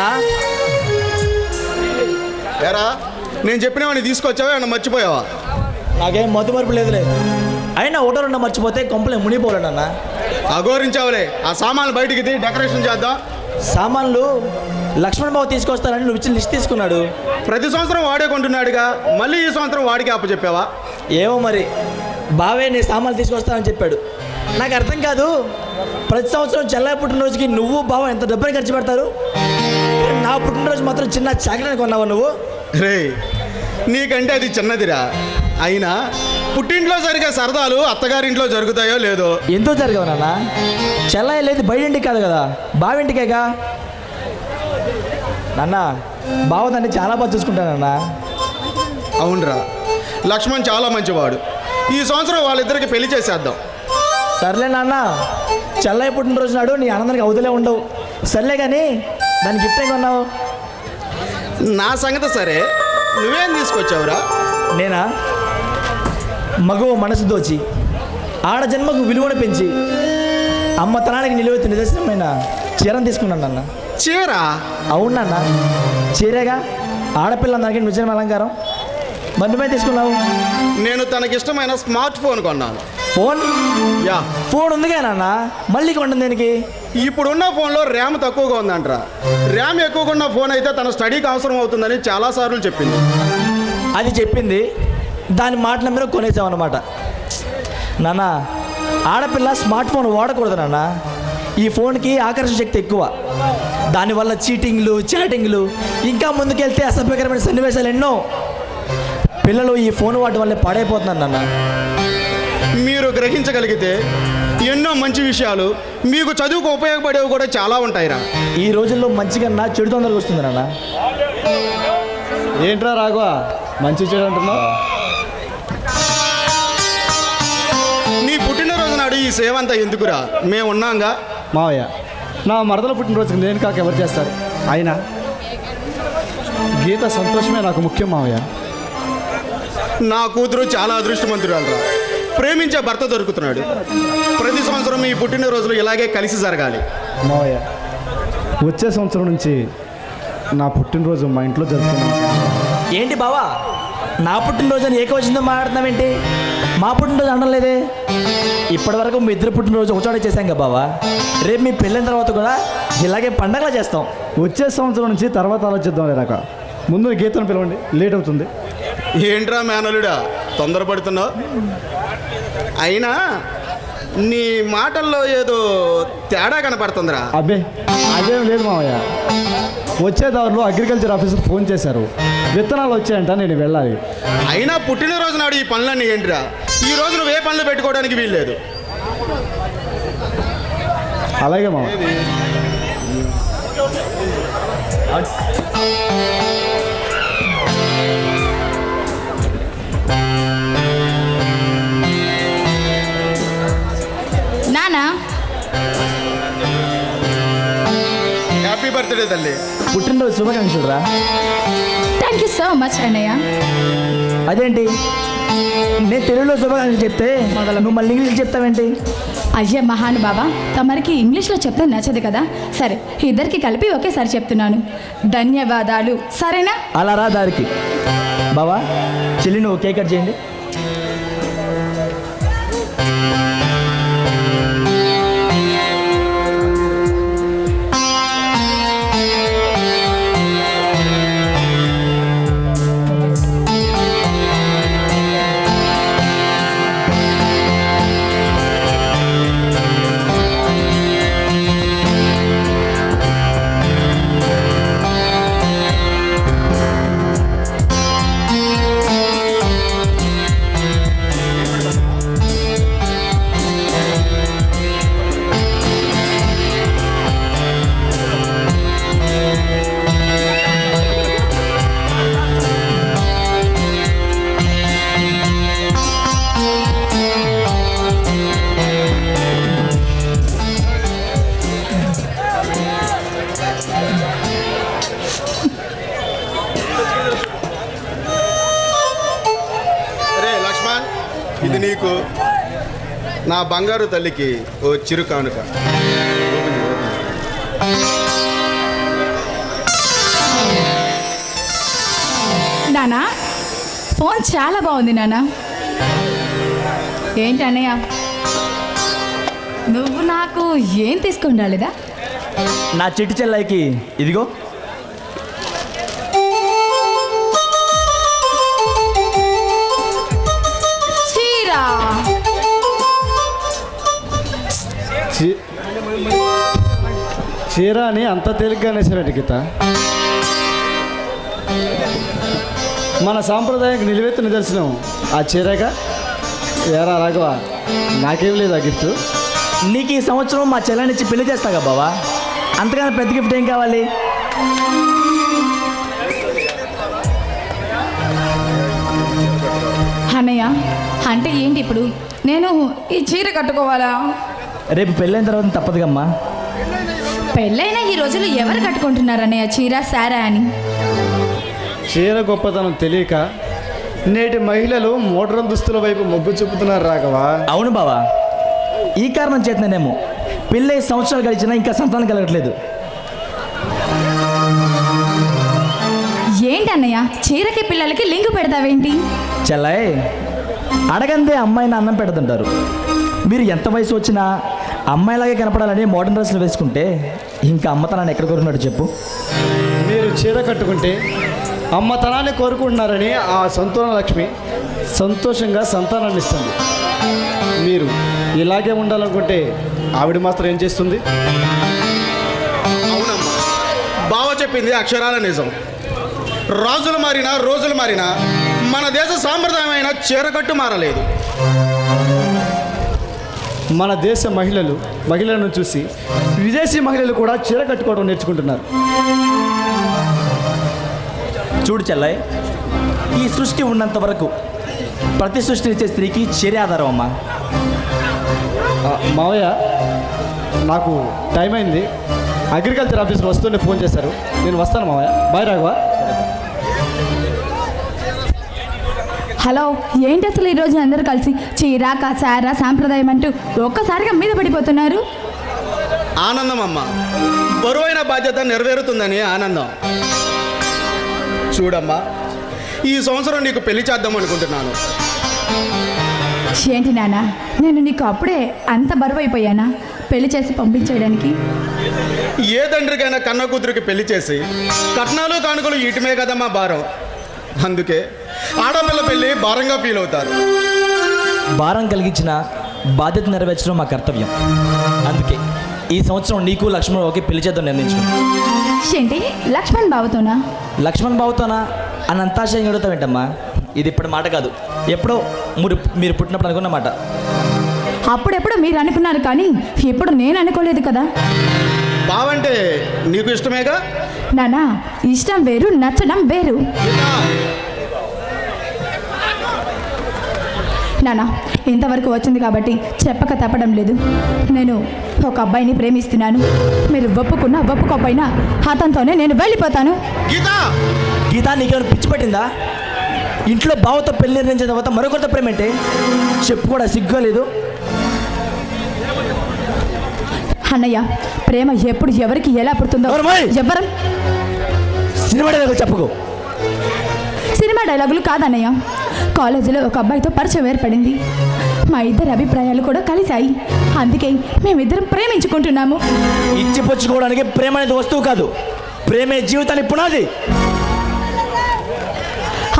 నాన్న ఎరా నేను చెప్పినవన్నీ తీసుకొచ్చావా? ఏమన్నా మర్చిపోయావా? నాకేం మత్తు మరుపు లేదులే. అయినా ఒకటో రెండు మర్చిపోతే కొంపలే మునిగిపోలే నాన్న అఘోరించావులే. ఆ సామాన్లు బయటికి తీ డెకరేషన్ చేద్దాం. సామాన్లు లక్ష్మణ్ బాబు తీసుకొస్తానని నువ్వు ఇచ్చిన లిస్ట్ తీసుకున్నాడు. ప్రతి సంవత్సరం వాడే కొంటున్నాడుగా. మళ్ళీ ఈ సంవత్సరం వాడికి అప్పచెప్పావా ఏమో మరి. బావే నీ సామాన్లు తీసుకొస్తానని చెప్పాడు. నాకు అర్థం కాదు ప్రతి సంవత్సరం చెల్లయ్య పుట్టినరోజుకి నువ్వు బావ ఎంత డబ్బుని ఖర్చు పెడతారు? నా పుట్టినరోజు మాత్రం చిన్న చాకరీ కొన్నావా నువ్వు? రే నీకంటే అది చిన్నదిరా. అయినా పుట్టింట్లో సరిగా సరదాలు అత్తగారింట్లో జరుగుతాయో లేదో? ఎంతో జరగవు నాన్న? చెల్లయ్య లేదు బయట ఇంటికి కాదు కదా. బావింటికేగా? నాన్న బావ దాన్ని చాలా బాగా చూసుకుంటానన్నా అవునరా. లక్ష్మణ్ చాలా మంచివాడు. ఈ సంవత్సరం వాళ్ళిద్దరికి పెళ్ళి చేసేద్దాం. సర్లే నాన్న చెల్లయ్య పుట్టినరోజు నాడు నీ ఆనందానికి అవతలే ఉండవు. సర్లే కానీ దాని గిఫ్ట్ ఏం కొన్నావు? నా సంగతి సరే. నువ్వేం తీసుకొచ్చావురా? నేనా? మగవ మనసు దోచి ఆడ జన్మకు విలువను పెంచి అమ్మతనానికి నిలువెత్తు నిదర్శనమైన చీరను తీసుకున్నాను నాన్న. చీర? అవును చీరేగా? ఆడపిల్ల అందరికీ నిజమైన అలంకారం. మరి నువ్వే తీసుకున్నావు? నేను తనకిష్టమైన స్మార్ట్ ఫోన్ కొన్నాను. ఫోన్? యా. ఫోన్ ఉందిగా నాన్న. మళ్ళీ కొంటుంది దేనికి? ఇప్పుడున్న ఫోన్లో ర్యామ్ తక్కువగా ఉందంటరా. ర్యామ్ ఎక్కువగా ఉన్న ఫోన్ అయితే తన స్టడీకి అవసరం అవుతుందని చాలాసార్లు చెప్పింది. అది చెప్పింది దాని మాటల మీద కొనేసామన్నమాట. నాన్న ఆడపిల్ల స్మార్ట్ ఫోన్ వాడకూడదు నాన్న. ఈ ఫోన్కి ఆకర్షణ శక్తి ఎక్కువ. దానివల్ల చీటింగ్లు చాటింగ్లు ఇంకా ముందుకెళ్తే అసభ్యకరమైన సన్నివేశాలు ఎన్నో. పిల్లలు ఈ ఫోన్ వాడటం వల్లే పాడైపోతున్నారు నాన్న. మీరు గ్రహించగలిగితే ఎన్నో మంచి విషయాలు. మీకు చదువుకు ఉపయోగపడేవి కూడా చాలా ఉంటాయిరా. ఈ రోజుల్లో మంచి కన్నా చెడు తొందరగా వస్తుంది నాన్న. ఏంట్రా రాఘవ? మంచి చెడు అంటున్నావు. నీ పుట్టినరోజు నాడు ఈ సేవ అంతా ఎందుకురా? మేము ఉన్నాంగా. మావయ్య నా మరదల పుట్టినరోజుకి నేను కాక ఎవరు చేస్తారు? అయినా గీత సంతోషమే నాకు ముఖ్యం మావయ్య. నా కూతురు చాలా అదృష్టవంతురాలరా. ప్రేమించే భర్త దొరుకుతున్నాడు. ప్రతి సంవత్సరం ఈ పుట్టినరోజులు ఇలాగే కలిసి జరగాలి. మావయ్య వచ్చే సంవత్సరం నుంచి నా పుట్టినరోజు మా ఇంట్లో జరుపుకున్నాను ఏంటి బావా? నా పుట్టినరోజు అని ఏకవచనంతో మాట్లాడుతున్నావేంటి? మా పుట్టినరోజు అనడం లేదే ఇప్పటివరకు మీ ఇద్దరు పుట్టినరోజు ఒకచోట చేశాం కదా బావా. రేపు మీ పెళ్ళైన తర్వాత కూడా ఇలాగే పండగలా చేస్తాం. వచ్చే సంవత్సరం నుంచి తర్వాత ఆలోచిద్దాం లేదాక ముందు గీతను పిలవండి లేట్ అవుతుంది. ఏంట్రా మేనలుడా తొందరపడుతున్నావు? అయినా నీ మాటల్లో ఏదో తేడా కనపడుతుందిరా. అబ్బే అదేం లేదు మావయ్య. వచ్చే దారిలో అగ్రికల్చర్ ఆఫీసర్ ఫోన్ చేశారు. విత్తనాలు వచ్చాయంట నేను వెళ్ళాలి. అయినా పుట్టినరోజు నాడు ఈ పనులన్నీ ఏంటిరా? ఈ రోజు నువ్వు ఏ పనులు పెట్టుకోవడానికి వీల్లేదు. అలాగే మావయ్య. బర్త్డే తల్లి. పుట్టినరోజు శుభాకాంక్షలు రా థ్యాంక్ యూ సో మచ్ అన్నయ్య అదేంటి? నేను తెలుగులో శుభాకాంక్షలు చెప్తే నువ్వు మళ్ళీ ఇంగ్లీష్ చెప్తావేంటి? అయ్యే మహానుభావ తమరికి ఇంగ్లీష్లో చెప్తే నచ్చదు కదా? సరే ఇద్దరికి కలిపి ఒకేసారి చెప్తున్నాను. ధన్యవాదాలు సరేనా? అలా రా దారికి. బావా చెల్లి నువ్వు కేక్ కట్ చేయండి. నా బంగారు తల్లికి ఓ చిరు కానుక. నానా ఫోన్ చాలా బాగుంది నానా. ఏంటి అన్నయ్య? నువ్వు నాకు ఏం తీసుకుండాలిదా? నా చెట్టు చెల్లైకి ఇదిగో చీర అని అంత తేలిగ్గా అనేసారట గీత. మన సాంప్రదాయానికి నిలువెత్తు నిదర్శనం ఆ చీరగా ఏరా రాఘవ నాకేం లేదు ఆ గిఫ్ట్. నీకు ఈ సంవత్సరం మా చెల్లెనిచ్చి పెళ్ళి చేస్తాగా బావా? అంతకన్నా పెద్ద గిఫ్ట్ ఏం కావాలి? అన్నయ్య అంటే ఏంటి ఇప్పుడు? నేను ఈ చీర కట్టుకోవాలా? రేపు పెళ్ళైన తర్వాత తప్పదుగమ్మా. పెళ్ళైన ఈ రోజులు ఎవరు కట్టుకుంటున్నారు అన్నయ్య చీర సారా అని? చీర గొప్పతనం తెలియక నేటి మహిళలు మోడ్రన్ దుస్తుల వైపు మొగ్గు చూపుతున్నారు రాఘవా. అవును బావా. ఈ కారణం చేతనేమో పెళ్ళై సంవత్సరాలు గడిచినా ఇంకా సంతానం కలగట్లేదు. ఏంటి అన్నయ్య చీరకి పిల్లలకి లింక్ పెడతావేంటి? చెల్లాయ్ అడగందే అమ్మాయిని అన్నం పెడుతుంటారు మీరు ఎంత వయసు వచ్చినా అమ్మాయిలాగే కనపడాలని మోడర్న్ డ్రెస్సులు వేసుకుంటే ఇంకా అమ్మతనాన్ని ఎక్కడ కోరుకున్నాడు చెప్పు. మీరు చీర కట్టుకుంటే అమ్మతనాన్ని కోరుకుంటున్నారని ఆ సంతాన లక్ష్మి సంతోషంగా సంతానాన్ని ఇస్తుంది. మీరు ఇలాగే ఉండాలనుకుంటే ఆవిడ మాత్రం ఏం చేస్తుంది? అవునమ్మా. బావ చెప్పింది అక్షరాల నిజం. రాజులు మారినా రోజులు మారినా మన దేశ సాంప్రదాయమైన చీరకట్టు మారలేదు. మన దేశ మహిళలు మహిళలను చూసి విదేశీ మహిళలు కూడా చీర కట్టుకోవడం నేర్చుకుంటున్నారు. చూడు చెల్లాయ్ ఈ సృష్టి ఉన్నంత వరకు ప్రతి సృష్టినిచ్చే స్త్రీకి చర్య ఆధారం అమ్మా. మావయ్య నాకు టైం అయింది. అగ్రికల్చర్ ఆఫీసర్ వస్తుండే ఫోన్ చేశారు. నేను వస్తాను మావయ్య. బాయ్ రాఘవా. హలో ఏంటి అసలు ఈరోజు అందరూ కలిసి చీర కసార సాంప్రదాయం అంటూ ఒక్కసారిగా మీద పడిపోతున్నారు? ఆనందం అమ్మ. బరువైన బాధ్యత నెరవేరుతుందని ఆనందం. చూడమ్మా ఈ సంవత్సరం నీకు పెళ్ళి చేద్దాం అనుకుంటున్నాను. ఏంటి నాన్న నేను నీకు అప్పుడే అంత బరువు అయిపోయానా పెళ్ళి చేసి పంపించేయడానికి? ఏ తండ్రికైనా కన్న కూతురికి పెళ్ళి చేసి కట్నాలు కానుకలు ఇటుమే కదమ్మా భారం. అందుకే ఆడపిల్ల పెళ్ళి భారంగా ఫీల్ అవుతారు. భారం కలిగించిన బాధ్యత నెరవేర్చడం మా కర్తవ్యం. అందుకే ఈ సంవత్సరం నీకు లక్ష్మణ్ ఒకే పెళ్ళి చేద్దాం నిర్ణయించుకున్నాం. ఏంటి? లక్ష్మణ్ బాబుతోనా లక్ష్మణ్ బాబుతోనా అని అంతాశయం అడుగుతావేంటమ్మా ఇది ఇప్పుడు మాట కాదు. ఎప్పుడో మీరు మీరు పుట్టినప్పుడు అనుకున్న మాట. అప్పుడెప్పుడు మీరు అనుకున్నారు కానీ ఇప్పుడు నేను అనుకోలేదు కదా. బావంటే నీకు ఇష్టమేగా? నానా ఇష్టం వేరు నచ్చడం వేరు. నానా ఇంతవరకు వచ్చింది కాబట్టి చెప్పక తప్పడం లేదు. నేను ఒక అబ్బాయిని ప్రేమిస్తున్నాను. మీరు ఒప్పుకున్నా ఒప్పుకోపోయినా అతనితోనే నేను వెళ్ళిపోతాను. గీత! గీత నీకేమైనా పిచ్చి పట్టిందా? ఇంట్లో బావతో పెళ్ళి నిర్ణయించిన తర్వాత మరొకరితో ప్రేమ ఏంటి? చెప్పు కూడా సిగ్గా లేదు. అన్నయ్య ప్రేమ ఎప్పుడు ఎవరికి ఎలా పుడుతుందో? ఎవరం? సినిమా డైలాగులు చెప్పుకో. సినిమా డైలాగులు కాదన్నయ్య. కాలేజీలో ఒక అబ్బాయితో పరిచయం ఏర్పడింది. మా ఇద్దరి అభిప్రాయాలు కూడా కలిశాయి. అందుకే మేమిద్దరం ప్రేమించుకుంటున్నాము. ఇచ్చి పుచ్చుకోవడానికి ప్రేమ అనేది వస్తువు కాదు. ప్రేమే జీవితానికి పునాది.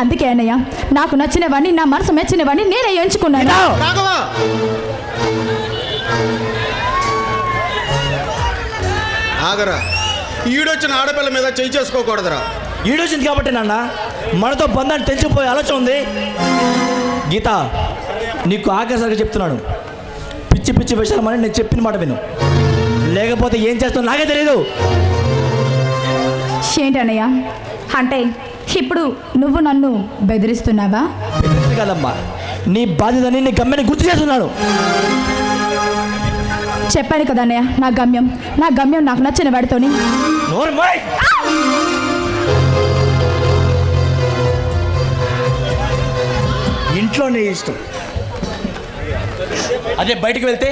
అందుకే అన్నయ్య నాకు నచ్చినవన్నీ నా మనసు మెచ్చినవన్నీ నేనే ఎంచుకున్నాను. ఆగరా. ఈడొచ్చిన ఆడపిల్ల మీద చేయి చేసుకోకూడదురా. ఈడొచ్చింది కాబట్టి నాన్న మనతో బంధాన్ని తెంచిపోయే ఆలోచన ఉంది. గీత నీకు ఆఖరిసారిగా చెప్తున్నాను. పిచ్చి పిచ్చి విషయాలు మనం నేను చెప్పిన మాట విను. లేకపోతే ఏం చేస్తావు నాకే తెలియదు ఏంటి అన్నయ్య అంటే ఇప్పుడు నువ్వు నన్ను బెదిరిస్తున్నావా? కాదమ్మా. నీ బాధ్యతని నీ గమ్యాన్ని గుర్తు చేస్తున్నాను. చెప్పాను కదా అన్నయ్య నా గమ్యం. నా గమ్యం నాకు నచ్చిన వాడితోని. ఇంట్లో నీ ఇష్టం. అదే బయటికి వెళ్తే?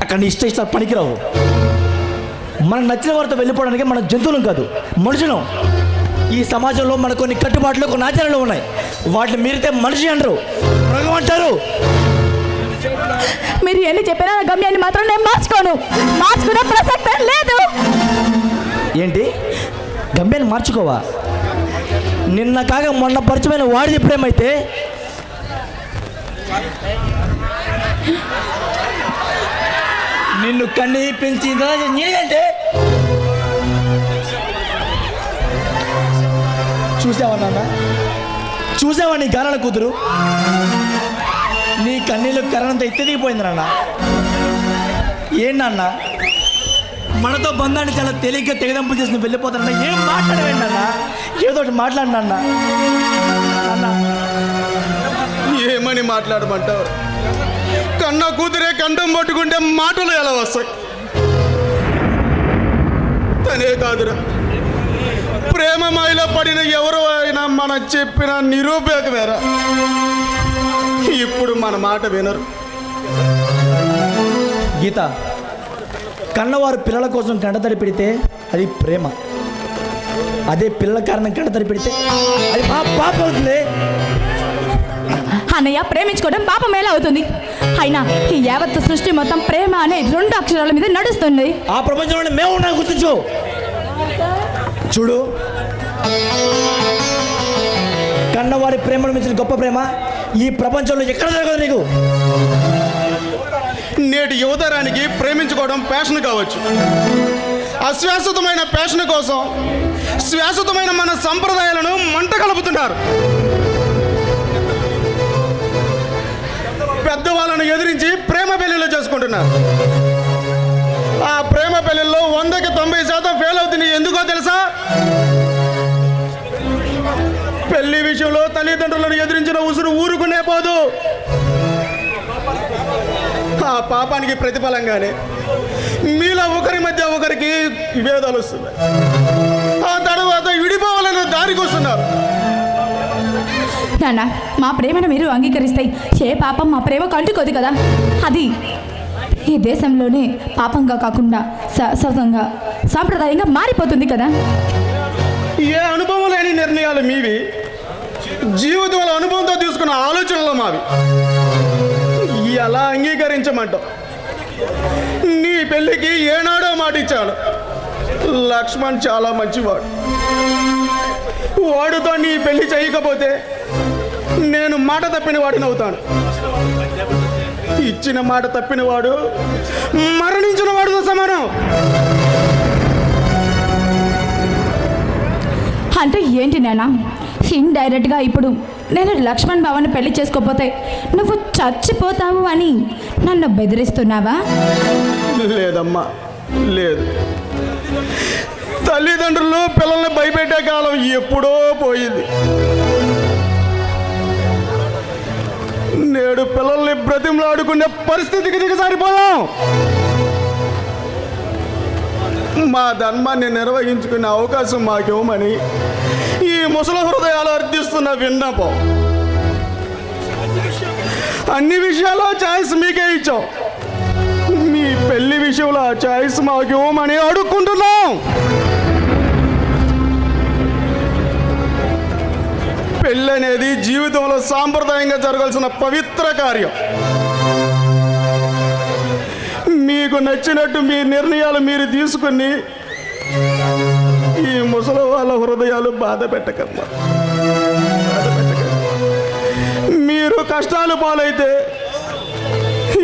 అక్కడ నీ ఇష్ట ఇష్టాలు పనికిరావు. మనకు నచ్చిన వారితో వెళ్ళిపోవడానికి మన జంతువులం కాదు మనుషులం. ఈ సమాజంలో మన కొన్ని కట్టుబాట్లు కొన్ని ఆచారాలు ఉన్నాయి. వాటిని మీరితే మనిషి అంటారు మృగం అంటారు. మీరు ఎన్ని చెప్పినా నా గమ్యాన్ని మాత్రం నేను మార్చుకోను. మార్చుకునే ప్రసక్తే లేదు. ఏంటి? గమ్యాన్ని మార్చుకోవా? నిన్న కాక మొన్న పరిచయమైన వాడు చెప్పడేమైతే నిన్ను కన్ను పెంచి నేనంటే చూసావా నాన్న? చూసావా నీ గానల కూతురు? నీ కన్నీళ్ళు కరణంత ఎత్తదిగిపోయింది నాన్న. ఏంటన్న మనతో బంధాన్ని చాలా తేలిగ్గా తెగదంపులు చేసి వెళ్ళిపోతానన్నా ఏం మాట్లాడవేంటన్నా ఏదో ఒకటి మాట్లాడినా అన్న ఏమని మాట్లాడమంటావు. కన్న కూతురే కంఠం పట్టుకుంటే మాటలు ఎలా వస్తాయి? తనే కాదురా. ప్రేమ మాయలో పడిన ఎవరు అయినా మనం చెప్పిన నిరూపకమేరా ఇప్పుడు మన మాట వినరు. గీత కన్నవారు పిల్లల కోసం కండతడి పెడితే అది ప్రేమ. అదే పిల్లల కారణం కండతడి పెడితే అది పాప అవుతుంది. అన్నయ్య ప్రేమించుకోవడం పాపం ఎలా అవుతుంది? అయినా ఈ యావత్ సృష్టి మొత్తం ప్రేమ అనే రెండు అక్షరాల మీద నడుస్తుంది. ఆ ప్రపంచంలో మేము ఉన్నా గుర్తించు చూడు. కన్నవారి ప్రేమను మించిన గొప్ప ప్రేమ ఈ ప్రపంచంలో ఎక్కడ జరగదు నీకు? నేటి యువతరానికి ప్రేమించుకోవడం ప్యాషన్ కావచ్చు. అశ్వాసతమైన ప్యాషన్ కోసం శాశ్వతమైన మన సంప్రదాయాలను మంట కలుపుతున్నారు పెద్దవాళ్ళను ఎదిరించి ప్రేమ పెళ్ళిలో చేసుకుంటున్నారు. ఆ ప్రేమ పెళ్ళిలో వందకి తొంభై శాతం ఫెయిల్ అవుతుంది ఎందుకో తెలుసా? పెళ్ళి విషయంలో తల్లిదండ్రులను ఎదిరించిన ఉసురు ఊరుకునే పోదు. ఆ పాపానికి ప్రతిఫలంగానే మీలో ఒకరి మధ్య ఒకరికి విభేదాలు వస్తున్నాయి. ఆ తర్వాత విడిపోవాలని దారికి వస్తున్నారు నాన్న మా ప్రేమను మీరు అంగీకరిస్తాయి ఏ పాపం మా ప్రేమ కంటుకోదు కదా? అది ఈ దేశంలోనే పాపంగా కాకుండా శాశ్వతంగా సాంప్రదాయంగా మారిపోతుంది కదా? ఏ అనుభవం లేని నిర్ణయాలు మీవి? జీవితంలో అనుభవంతో తీసుకున్న ఆలోచనలు మావి. ఎలా అంగీకరించమంటావు? నీ పెళ్ళికి ఏనాడో మాట ఇచ్చాడు లక్ష్మణ్ చాలా మంచివాడు. వాడుతో నీ పెళ్ళి చేయకపోతే నేను మాట తప్పిన వాడిని అవుతాను. ఇచ్చిన మాట తప్పిన వాడు మరణించిన వాడితో సమానం. అంటే ఏంటి నాన్న ఇండైరెక్ట్గా ఇప్పుడు నేను లక్ష్మణ్ బావని పెళ్ళి చేసుకోపోతే నువ్వు చచ్చిపోతావు అని నన్ను బెదిరిస్తున్నావా? లేదమ్మా లేదు. తల్లిదండ్రులు పిల్లల్ని భయపెట్టే కాలం ఎప్పుడో పోయింది. నేడు పిల్లల్ని బ్రతిమలాడుకునే పరిస్థితికి దిగజారిపోయాం. మా ధర్మాన్ని నిర్వహించుకునే అవకాశం మాకివ్వమని ఈ ముసలి హృదయాలు అర్థిస్తున్న విన్నపం. అన్ని విషయాల్లో ఛాయిస్ మీకే ఇచ్చాం. మీ పెళ్ళి విషయంలో ఆ ఛాయిస్ మాకు ఇవ్వమని అడుక్కుంటున్నాం. పెళ్ళి అనేది జీవితంలో సాంప్రదాయంగా జరగాల్సిన పవిత్ర కార్యం. మీకు నచ్చినట్టు మీ నిర్ణయాలు మీరు తీసుకుని ఈ ముసలి వాళ్ళ హృదయాలు బాధ పెట్టకమ్మా. మీరు కష్టాలు పాలైతే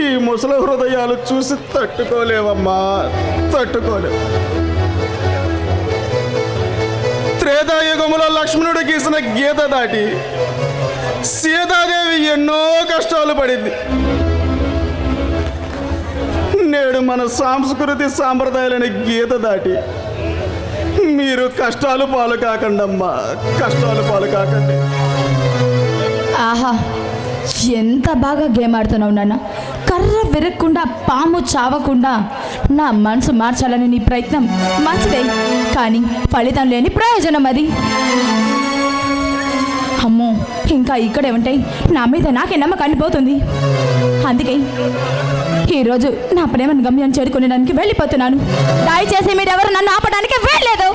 ఈ ముసలి హృదయాలు చూసి తట్టుకోలేవమ్మా. తట్టుకోలేవు. త్రేతాయుగములో లక్ష్మణుడు గీసిన గీత దాటి సీతాదేవి ఎన్నో కష్టాలు పడింది. నేడు మన సాంస్కృతి సాంప్రదాయాలని గీత దాటి మీరు కష్టాలు పాలు కాకండి అమ్మా కష్టాలు పాలు కాకండి. ఆహా ఎంత బాగా గేమ్ ఆడుతున్నావు నాన్న. కర్ర విరగకుండా పాము చావకుండా నా మనసు మార్చాలని నీ ప్రయత్నం మంచిదే కానీ ఫలితం లేని ప్రయోజనం అది. అమ్మో ఇంకా ఇక్కడే ఉంటాయి నా మీద నాకే నమ్మకాన్ని పోతుంది. అందుకే ఈరోజు నా ప్రేమను గమ్యం చేరుకునేదానికి వెళ్ళిపోతున్నాను. దయచేసి మీరెవరు నన్ను ఆపడానికి వెళ్ళలేదు.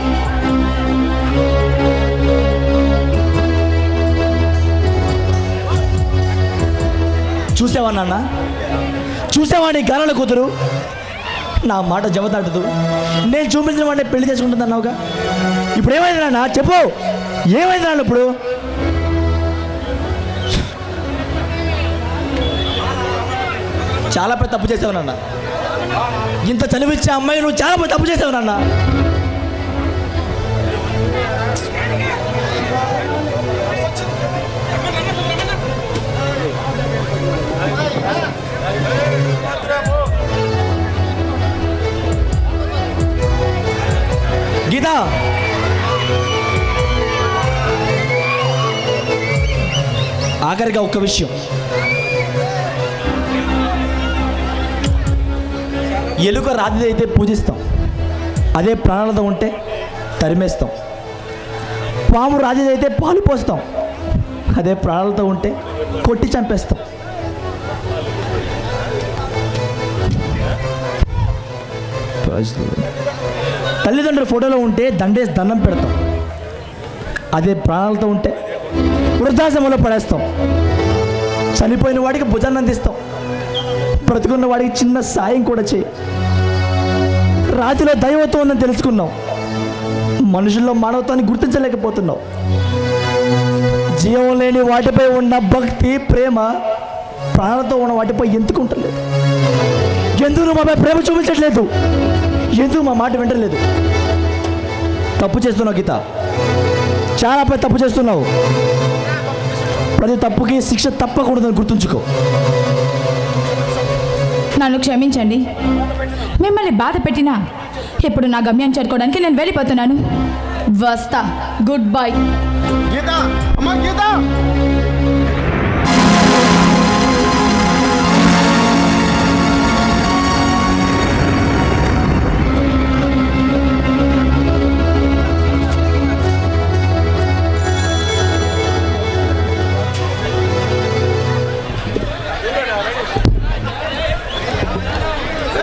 చూసావా నాన్న? చూసావా నీ గానాల కూతురు? నా మాట జవదాటదు నేను చూపించిన వాడిని పెళ్ళి చేసుకుంటుంది అన్నావుగా ఇప్పుడు ఏమైంది నాన్న? చెప్పు. ఏమైంది నాన్న ఇప్పుడు? చాలా పెద్ద తప్పు చేసావు నాన్న. ఇంత చనిపించే అమ్మాయి నువ్వు చాలా పెద్ద తప్పు చేసావు నాన్న. గీత. ఆఖరిగా ఒక్క విషయం. ఎలుక రాతిదైతే అయితే పూజిస్తాం. అదే ప్రాణాలతో ఉంటే తరిమేస్తాం. పాము రాజు అయితే పాలు పోస్తాం. అదే ప్రాణాలతో ఉంటే కొట్టి చంపేస్తాం. తల్లిదండ్రుల ఫోటోలో ఉంటే దండేసి దండం పెడతాం. అదే ప్రాణాలతో ఉంటే వృద్ధాశ్రమంలో పడేస్తాం. చనిపోయిన వాడికి భుజాన్ని అందిస్తాం. బ్రతుకున్న వాడికి చిన్న సాయం కూడా చేయి. రాతిలో దైవత్వం ఉందని తెలుసుకున్నాం. మనుషుల్లో మానవత్వాన్ని గుర్తించలేకపోతున్నాం. జీవం లేని వాటిపై ఉన్న భక్తి ప్రేమ ప్రాణంతో ఉన్న వాటిపై ఎందుకు ఉంటలేదు ఎందుకు మాపై ప్రేమ చూపించట్లేదు? ఎందుకు మా మాట వింటలేదు తప్పు చేస్తున్నావు గీత. చాలా పెద్ద తప్పు చేస్తున్నావు. ప్రతి తప్పుకి శిక్ష తప్పకూడదని గుర్తుంచుకో. నన్ను క్షమించండి. మిమ్మల్ని బాధ పెట్టినా ఇప్పుడు నా గమ్యం చేరుకోవడానికి నేను వెళ్ళిపోతున్నాను. వస్తా. గుడ్ బై గీత అమ్మా గీత!